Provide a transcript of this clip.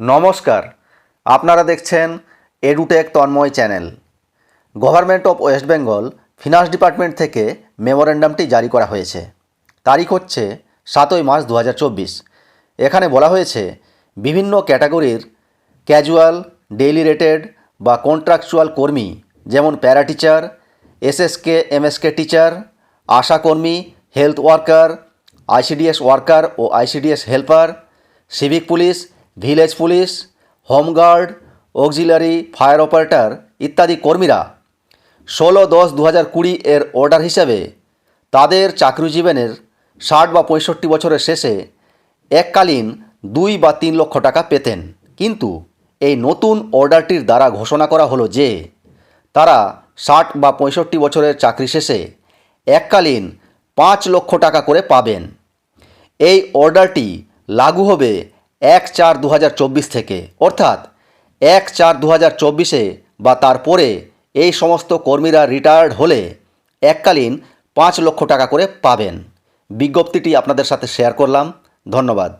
নমস্কার। আপনারা দেখছেন Edutech Tanmoy channel government of West Bengal finance department থেকে মেমোরেন্ডামটি জারি করা হয়েছে। তারিখ হচ্ছে সাতই মার্চ দু হাজার চব্বিশ। এখানে বলা হয়েছে, বিভিন্ন ক্যাটাগরির ক্যাজুয়াল ডেইলি রেটেড বা কন্ট্রাকচুয়াল কর্মী, যেমন para teacher SSK MSK teacher আশাকর্মী health worker ICDS worker ও ICDS helper civic police village police, home guard, auxiliary, fire operator ইত্যাদি কর্মীরা ষোলো দশ দু হাজার কুড়ি এর অর্ডার হিসাবে তাদের চাকরি জীবনের ষাট বা পঁয়ষট্টি বছরের শেষে এককালীন দুই বা তিন লক্ষ টাকা পেতেন। কিন্তু এই নতুন অর্ডারটির দ্বারা ঘোষণা করা হলো যে তারা ষাট বা পঁয়ষট্টি বছরের চাকরি শেষে এককালীন পাঁচ লক্ষ টাকা করে পাবেন। এই অর্ডারটি লাগু হবে এক চার দু থেকে। অর্থাৎ এক চার দু চব্বিশে বা তারপরে এই সমস্ত কর্মীরা রিটায়ার্ড হলে এককালীন পাঁচ লক্ষ টাকা করে পাবেন। বিজ্ঞপ্তিটি আপনাদের সাথে শেয়ার করলাম। ধন্যবাদ।